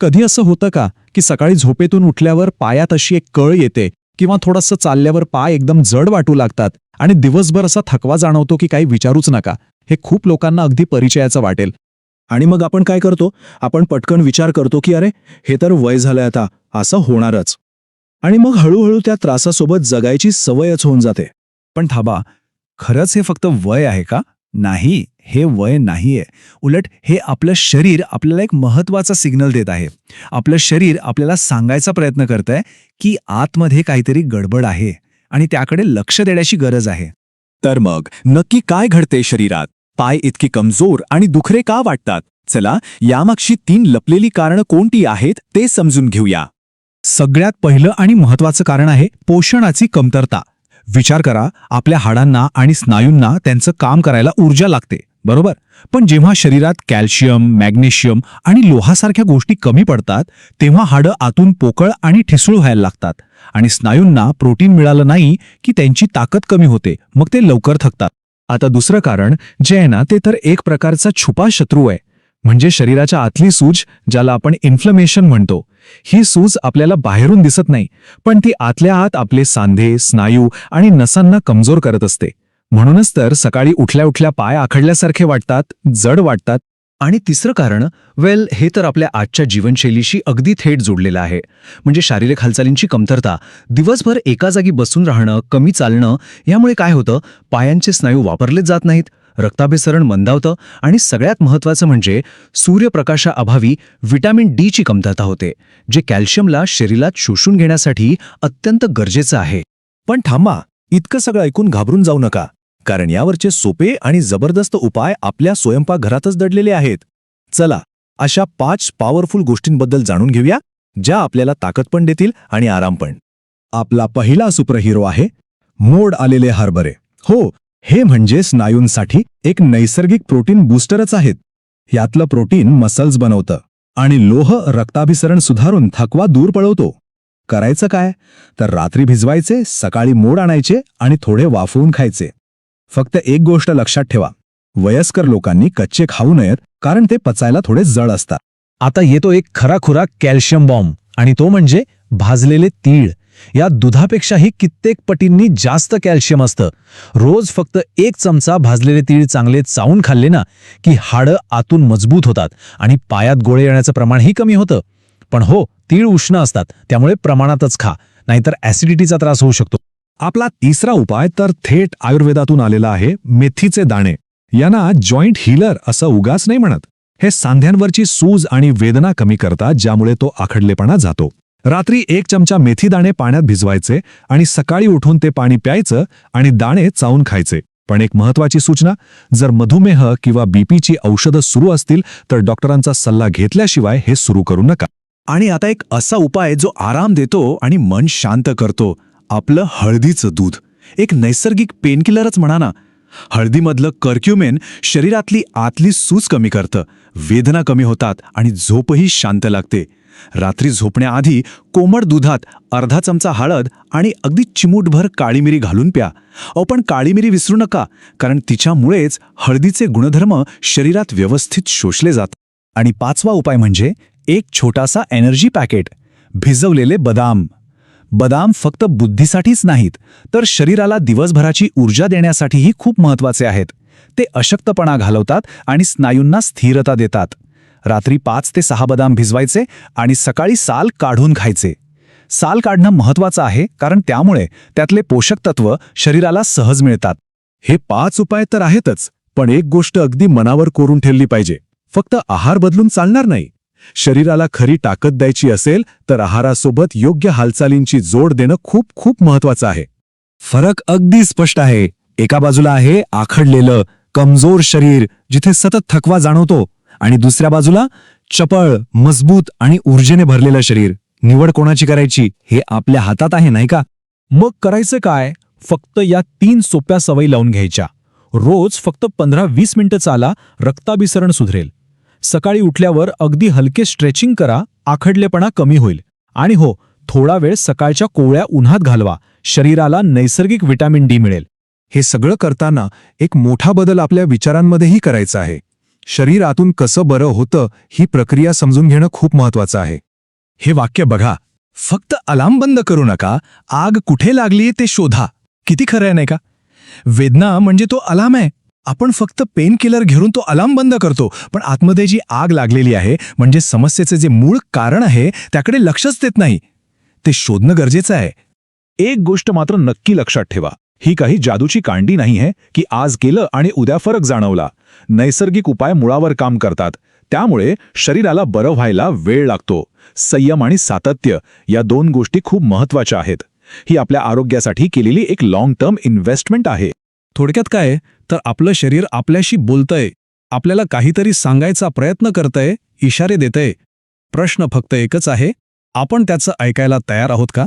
कधी असं होतं का की सकाळी झोपेतून उठल्यावर पायात अशी एक कळ येते किंवा थोडंसं चालल्यावर पाय एकदम जड वाटू लागतात आणि दिवसभर असा थकवा जाणवतो की काही विचारूच नका? हे खूप लोकांना अगदी परिचयाचं वाटेल. आणि मग आपण काय करतो? आपण पटकन विचार करतो की अरे हे तर वय झालंय आता असं होणारच. आणि मग हळूहळू त्या त्रासासोबत जगायची सवयच होऊन जाते. पण थांबा खरंच हे फक्त वय आहे का? नाही हे वय नाहीये. उलट हे आपलं शरीर आपल्याला एक महत्त्वाचा सिग्नल देत आहे. आपलं शरीर आपल्याला सांगायचा प्रयत्न करत आहे की आतमध्ये काहीतरी गडबड आहे आणि त्याकडे लक्ष देण्याची गरज आहे. तर मग नक्की काय घडते शरीरात? पाय इतकी कमजोर आणि दुखरे का वाटतात? चला यामागची तीन लपलेली कारणं कोणती आहेत ते समजून घेऊया. सगळ्यात पहिलं आणि महत्वाचं कारण आहे पोषणाची कमतरता. विचार करा आपल्या हाडांना आणि स्नायूंना त्यांचं काम करायला ऊर्जा लागते बरोबर? पण जेव्हा शरीरात कॅल्शियम मॅग्नेशियम आणि लोहासारख्या गोष्टी कमी पडतात तेव्हा हाडं आतून पोकळ आणि ठिसूळ व्हायला लागतात आणि स्नायूंना प्रोटीन मिळालं नाही की त्यांची ताकद कमी होते मग ते लवकर थकतात. आता दुसरं कारण जे आहे ना ते तर एक प्रकारचा छुपा शत्रू आहे. म्हणजे शरीराच्या आतली सूज ज्याला आपण इन्फ्लमेशन म्हणतो ही सूज आपल्याला बाहेरून दिसत नाही पण ती आतल्या आत आपले सांधे स्नायू आणि नसांना कमजोर करत असते. म्हणूनच तर सकाळी उठल्या उठल्या पाय आखडल्यासारखे वाटतात जड वाटतात. आणि तिसरं कारण वेल हे तर आपल्या आजच्या जीवनशैलीशी अगदी थेट जोडलेलं आहे. म्हणजे शारीरिक हालचालींची कमतरता दिवसभर एका जागी बसून राहणं कमी चालणं यामुळे काय होतं? पायांचे स्नायू वापरलेच जात नाहीत. रक्ताभिसरण मंदावतं आणि सगळ्यात महत्त्वाचं म्हणजे सूर्यप्रकाशाअभावी व्हिटॅमिन डीची कमतरता होते जे कॅल्शियमला शरीरात शोषून घेण्यासाठी अत्यंत गरजेचं आहे. पण थांबा इतकं सगळं ऐकून घाबरून जाऊ नका कारण यावरचे सोपे आणि जबरदस्त उपाय आपल्या स्वयंपाकघरातच दडलेले आहेत. चला अशा पाच पॉवरफुल गोष्टींबद्दल जाणून घेऊया ज्या आपल्याला ताकद पण देतील आणि आराम पण. आपला पहिला सुपरहिरो आहे मोड आलेले हरभरे. हो हे म्हणजे स्नायूंसाठी एक नैसर्गिक प्रोटीन बूस्टरच आहेत. यातलं प्रोटीन मसल्स बनवतं आणि लोह रक्ताभिसरण सुधारून थकवा दूर पळवतो. करायचं काय? तर रात्री भिजवायचे सकाळी मोड आणायचे आणि थोडे वाफवून खायचे. फक्त एक गोष्ट लक्षात ठेवा. वयस्कर लोकांनी कच्चे खाऊ नयेत कारण ते पचायला थोडे जड असतात. आता येतो एक खराखुरा कॅल्शियम बॉम्ब आणि तो म्हणजे भाजलेले तीळ. या दुधापेक्षाही कित्येक पटींनी जास्त कॅल्शियम असतं. रोज फक्त एक चमचा भाजलेले तीळ चांगले चावून खाल्ले ना की हाडं आतून मजबूत होतात आणि पायात गोळे येण्याचं प्रमाणही कमी होतं. पण हो तीळ उष्ण असतात त्यामुळे प्रमाणातच खा नाहीतर ॲसिडिटीचा त्रास होऊ शकतो. आपला तिसरा उपाय तर थेट आयुर्वेदातून आलेला आहे मेथीचे दाणे. यांना जॉईंट हिलर असं उगाच नाही म्हणत. हे सांध्यांवरची सूज आणि वेदना कमी करतात ज्यामुळे तो आखडलेपणा जातो. रात्री एक चमचा मेथी दाणे पाण्यात भिजवायचे आणि सकाळी उठून ते पाणी प्यायचं आणि दाणे चावून खायचे. पण एक महत्वाची सूचना जर मधुमेह किंवा बीपीची औषधं सुरू असतील तर डॉक्टरांचा सल्ला घेतल्याशिवाय हे सुरू करू नका. आणि आता एक असा उपाय जो आराम देतो आणि मन शांत करतो आपलं हळदीचं दूध. एक नैसर्गिक पेनकिलरच म्हणा ना. हळदीमधलं कर्क्युमेन शरीरातली आतली सूज कमी करतं वेदना कमी होतात आणि झोपही शांत लागते. रात्री झोपण्याआधी कोमट दुधात अर्धा चमचा हळद आणि अगदी चिमूटभर काळी मिरी घालून प्या. अहो पण काळी मिरी विसरू नका कारण तिच्यामुळेच हळदीचे गुणधर्म शरीरात व्यवस्थित शोषले जातात आणि पाचवा उपाय म्हणजे एक छोटासा एनर्जी पॅकेट भिजवलेले बदाम. बदाम फक्त बुद्धीसाठीच नाहीत तर शरीराला दिवसभराची ऊर्जा देण्यासाठीही खूप महत्त्वाचे आहेत. ते अशक्तपणा घालवतात आणि स्नायूंना स्थिरता देतात. रात्री पाच ते सहा बदाम भिजवायचे आणि सकाळी साल काढून खायचे. साल काढणं महत्वाचं आहे कारण त्यामुळे त्यातले पोषक तत्व शरीराला सहज मिळतात. हे पाच उपाय तर आहेतच पण एक गोष्ट अगदी मनावर कोरून ठेवली पाहिजे. फक्त आहार बदलून चालणार नाही. शरीराला खरी ताकद द्यायची असेल तर आहारासोबत योग्य हालचालींची जोड देणं खूप खूप महत्वाचं आहे. फरक अगदी स्पष्ट आहे. एका बाजूला आहे आखडलेलं कमजोर शरीर जिथे सतत थकवा जाणवतो आणि दुसऱ्या बाजूला चपळ मजबूत आणि ऊर्जेने भरलेलं शरीर. निवड कोणाची करायची हे आपल्या हातात आहे नाही का? मग करायचं काय? फक्त या तीन सोप्या सवयी लावून घ्यायच्या. रोज फक्त पंधरा वीस मिनिटं चाला रक्ताभिसरण सुधरेल. सकाळी उठल्यावर अगदी हलके स्ट्रेचिंग करा आखडलेपणा कमी होईल. आणि हो थोडा वेळ सकाळच्या कोवळ्या उन्हात घालवा. शरीराला नैसर्गिक व्हिटॅमिन डी मिळेल. हे सगळं करताना एक मोठा बदल आपल्या विचारांमध्येही करायचा आहे. शरीर आतून कसं बरं होतं ही प्रक्रिया समजून घेणं खूप महत्वाचं आहे. हे वाक्य बघा. फक्त अलार्म बंद करू नका. आग कुठे लागलीये ते शोधा. किती खरं आहे नाही का? वेदना म्हणजे तो अलार्म आहे. आपण फक्त पेन किलर घेऊन तो अलार्म बंद करतो. पण आतमध्ये जी आग लागलेली आहे म्हणजे समस्येचे जे मूळ कारण आहे त्याकडे लक्षच देत नाही. ते शोधणं गरजेचं आहे. एक गोष्ट मात्र नक्की लक्षात ठेवा. ही काही जादूची कांडी नाही आहे की आज केलं आणि उद्या फरक जाणवला. नैसर्गिक उपाय मुळावर काम करतात. त्यामुळे शरीराला बरं व्हायला वेळ लागतो. संयम आणि सातत्य या दोन गोष्टी खूप महत्त्वाच्या आहेत. ही आपल्या आरोग्यासाठी केलेली एक लाँग टर्म इन्व्हेस्टमेंट आहे. थोडक्यात काय तर आपलं शरीर आपल्याशी बोलतंय. आपल्याला काहीतरी सांगायचा प्रयत्न करतंय इशारे देतंय. प्रश्न फक्त एकच आहे. आपण त्याचं ऐकायला तयार आहोत का?